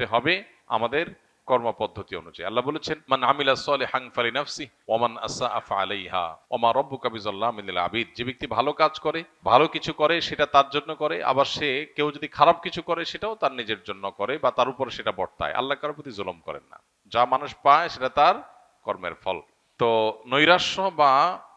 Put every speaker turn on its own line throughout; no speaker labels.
করতে হবে আমাদের কর্মপদ্ধতি অনুযায়ী। আল্লাহ বলেছেন, মান আমিলা সালিহান ফালিনাফসি ওমান আসা আফা আলাইহা ওমা রব্বুকা বিজাল্লামিল আবিদ। যে ব্যক্তি ভালো কাজ করে, ভালো কিছু করে, সেটা তার জন্য করে, আবার সে কেউ যদি খারাপ কিছু করে, সেটাও তার নিজের জন্য করে বা তার উপরে সেটা বর্তায়। আল্লাহ কারোর প্রতি জুলুম করেন না। যা মানুষ পায়, সেটা তার কর্মের ফল। তো নৈরাশ্য বা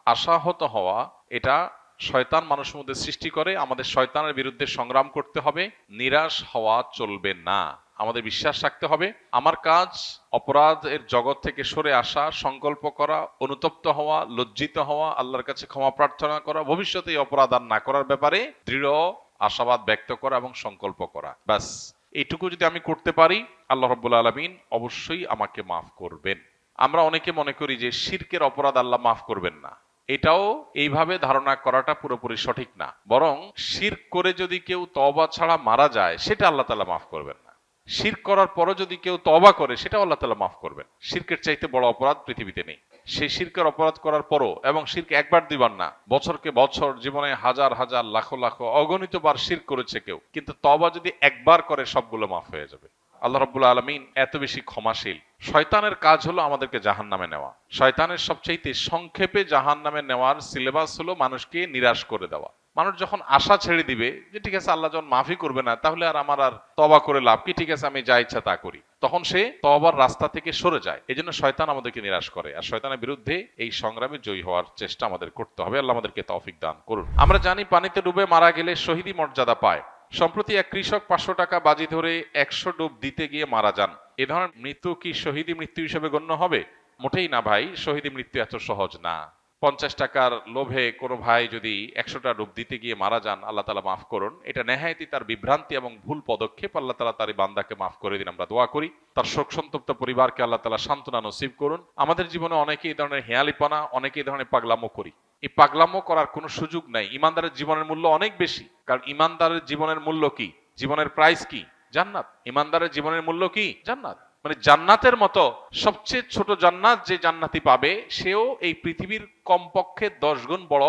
আশাহত হওয়া, এটা শয়তান মানুষের মধ্যে সৃষ্টি করে, আমাদের শয়তানের বিরুদ্ধে সংগ্রাম করতে হবে। নিরাশ হওয়া চলবে না। আমাদের বিশ্বাস রাখতে হবে। আমার কাজ অপরাধের জগৎ থেকে সরে আসা, সংকল্প করা, অনুতপ্ত হওয়া, লজ্জিত হওয়া, আল্লাহর কাছে ক্ষমা প্রার্থনা করা, ভবিষ্যতে এই অপরাধ আর না করার ব্যাপারে দৃঢ় আশাবাদ ব্যক্ত করা এবং সংকল্প করা। ব্যাস, এইটুকু যদি আমি করতে পারি, আল্লাহ রব্বুল আলমিন অবশ্যই আমাকে মাফ করবেন। আমরা অনেকে মনে করি যে শিরকের অপরাধ আল্লাহ মাফ করবেন না। এটাও এইভাবে ধারণা করাটা পুরোপুরি সঠিক না। বরং শির করে যদি কেউ তবা ছাড়া মারা যায়, সেটা আল্লাহ তালা মাফ করবেন। শির করার পরও যদি কেউ তবা করে সেটা আল্লাহ তালা মাফ করবেন। শিরকের চাইতে বড় অপরাধ পৃথিবীতে নেই। সেই শিরকের অপরাধ করার পরও এবং শিরকে একবার দিবার না, বছরকে বছর জীবনে হাজার হাজার, লাখো লাখো অগণিত বার শির করেছে কেউ। কিন্তু তবা যদি একবার করে, সবগুলো মাফ হয়ে যাবে। আল্লাহ রব্বুল আলমিন এত বেশি ক্ষমাশীল। শয়তানের কাজ হলো আমাদেরকে জাহান নামে নেওয়া। শয়তানের সবচাইতে সংক্ষেপে জাহান নামে নেওয়ার সিলেবাস হলো মানুষকে নিরাশ করে দেওয়া। মানুষ যখন আশা ছেড়ে দিবে যে ঠিক আছে, আল্লাহ যখন মাফি করবে না, তাহলে আর আমার আর তবা করে লাভ কি? ঠিক আছে, আমি যা ইচ্ছা তা করি। তখন সে তবার রাস্তা থেকে সরে যায়। এই জন্য শয়তান আমাদেরকে নিরাশ করে। আর শয়তানের বিরুদ্ধে এই সংগ্রামে জয়ী হওয়ার চেষ্টা আমাদের করতে হবে। আল্লাহ আমাদেরকে তৌফিক দান করুন। আমরা জানি পানিতে ডুবে মারা গেলে শহীদি মর্যাদা পায়। সম্প্রতি এক কৃষক পাঁচশো টাকা বাজি ধরে একশো ডুব দিতে গিয়ে মারা যান। এ ধরনের মৃত্যু কি শহীদি মৃত্যু হিসেবে গণ্য হবে? মোটেই না ভাই শহীদি মৃত্যু এত সহজ না। পঞ্চাশ টাকার লোভে কোনো ভাই যদি একশোটা ডুব দিতে গিয়ে মারা যান, আল্লাহ তালা মাফ করুন। এটা নেহায়তি তার বিভ্রান্তি এবং ভুল পদক্ষেপ। আল্লাহ তালা তার বান্দাকে মাফ করে দিন, আমরা দোয়া করি। তার শোক সন্তপ্ত পরিবারকে আল্লাহ তালা সান্ত্বনা নসিব করুন। আমাদের জীবনে অনেকে এই ধরনের হেয়ালিপনা, অনেকে এই ধরনের পাগলামো করি। এই পাগলামো করার কোনো সুযোগ নাই। ইমানদারের জীবনের মূল্য অনেক বেশি। কারণ ইমানদারের জীবনের মূল্য কি? জীবনের প্রাইস কি? জান্নাত। ইমানদারের জীবনের মূল্য কি? জান্নাত। মানে জান্নাতের মতো সবচেয়ে ছোট জান্নাত যে জান্নাতি পাবে, সেও এই পৃথিবীর কমপক্ষে দশ গুণ বড়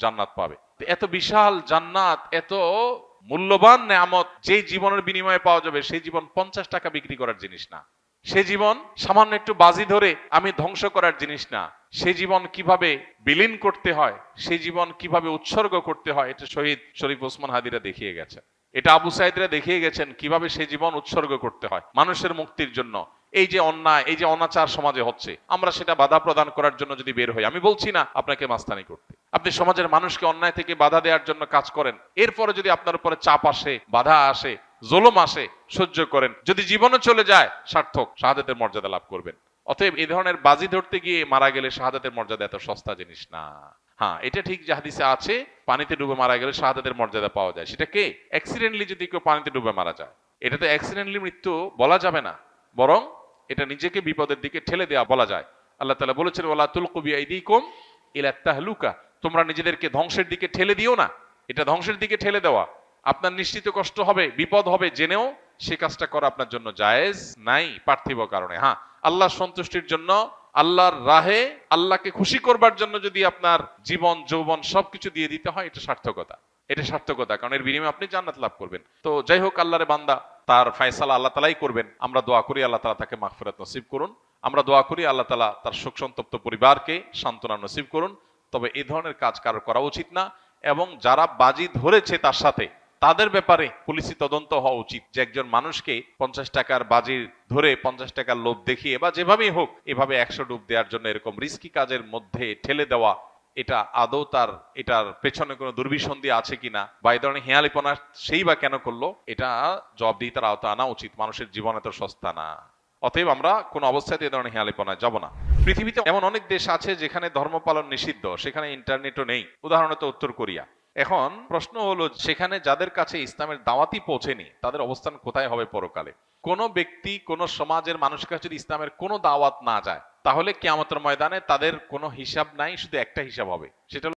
জান্নাত পাবে। এত বিশাল জান্নাত, এত মূল্যবান নেয়ামত, যে জীবনের বিনিময়ে পাওয়া যাবে সেই জীবন পঞ্চাশ টাকা বিক্রি করার জিনিস না। সে জীবন সামান্য একটু বাজি ধরে আমি ধ্বংস করার জিনিস না। সে জীবন কীভাবে বিলীন করতে হয়, সে জীবন কীভাবে উৎসর্গ করতে হয়, এটা শহীদ শরীফ ওসমান হাদিরা দেখিয়ে গেছেন এটা আবু সাইদরা দেখিয়ে গেছেন কীভাবে সে জীবন উৎসর্গ করতে হয় মানুষের মুক্তির জন্য। এই যে অন্যায়, এই যে অনাচার সমাজে হচ্ছে, আমরা সেটা বাধা প্রদান করার জন্য যদি বের হই, আমি বলছি না আপনাকে মাস্তানি করতে। আপনি সমাজের মানুষকে অন্যায় থেকে বাধা দেওয়ার জন্য কাজ করেন। এরপরে যদি আপনার উপরে চাপ আসে, বাধা আসে, জোলম আসে, সহ্য করেন। যদি জীবনও চলে যায়, সার্থক, শাহাদাতের মর্যাদা লাভ করবেন। অতএব এই ধরনের বাজি ধরতে গিয়ে মারা গেলে শাহাদাতের মর্যাদা এত সস্তা জিনিস না। হ্যাঁ এটা ঠিক যে হাদিসে আছে, পানিতে ডুবে মারা গেলে শাহাদাতের মর্যাদা পাওয়া যায়। সেটা কে? অ্যাক্সিডেন্টলি যদি কেউ পানিতে ডুবে মারা যায়। এটা তো অ্যাক্সিডেন্টলি মৃত্যু বলা যাবে না। বরং এটা নিজেকে বিপদের দিকে ঠেলে দেওয়া বলা যায়। আল্লাহ তালা বলেছেন ওলা তুলকুবি আইদিকুম ইলা তাহলুকা। তোমরা নিজেদেরকে ধ্বংসের দিকে ঠেলে দিও না। এটা ধ্বংসের দিকে ঠেলে দেওয়া। আপনার নিশ্চিত কষ্ট হবে, বিপদ হবে জেনেও সে কাজটা করা আপনার জন্য জায়েজ নাই পার্থিব কারণে। হ্যাঁ আল্লাহ সন্তুষ্টির জন্য আল্লাহর রাহে আল্লাহকে খুশি করবার জন্য যদি আপনার জীবন, যৌবন সবকিছু দিয়ে দিতে হয়, এটা সার্থকতা। এটা সার্থকতা, কারণ এর বিনিময়ে আপনি জান্নাত লাভ করবেন। তো যাই হোক, আল্লাহরে বান্দা, তার ফায়সালা আল্লাহ তালাই করবেন। আমরা দোয়া করি আল্লাহ তালা তাকে মাগফিরাত নসিব করুন। আমরা দোয়া করি আল্লাহ তালা তার শোক সন্তপ্ত পরিবারকে সান্ত্বনা নসিব করুন। তবে এই ধরনের কাজ কারও করা উচিত না এবং যারা বাজি ধরেছে তার সাথে তাদের ব্যাপারে পুলিশি তদন্ত হওয়া উচিত। যে একজন মানুষকে পঞ্চাশ টাকার বাজি ধরে পঞ্চাশ টাকার লোভ দেখিয়ে বা যেভাবেই হোক, এভাবে একশো ডুব দেওয়ার জন্য এরকম রিস্কি কাজের মধ্যে ঠেলে দেওয়া, এটা আদৌ তার, এটার পেছনে কোনো দুর্বিসন্ধি আছে কিনা বা এই ধরনের হেয়ালিপনা সেই বা কেন করল, এটা জবাবদিহিতার আওতা আনা উচিত। মানুষের জীবন এত সস্তা না। অতএব আমরা কোনো অবস্থাতে এ ধরনের হেয়ালিপনায় যাব না। পৃথিবীতে এমন অনেক দেশ আছে যেখানে ধর্ম পালন নিষিদ্ধ, সেখানে ইন্টারনেটও নেই। উদাহরণত উত্তর কোরিয়া। এখন প্রশ্ন হলো, সেখানে যাদের কাছে ইসলামের দাওয়াতি পৌঁছেনি, তাদের অবস্থান কোথায় হবে পরকালে? কোনো ব্যক্তি, কোনো সমাজের মানুষের কাছে যদি ইসলামের কোনো দাওয়াত না যায়, তাহলে কেয়ামতের ময়দানে তাদের কোনো হিসাব নাই, শুধু একটা হিসাব হবে, সেটা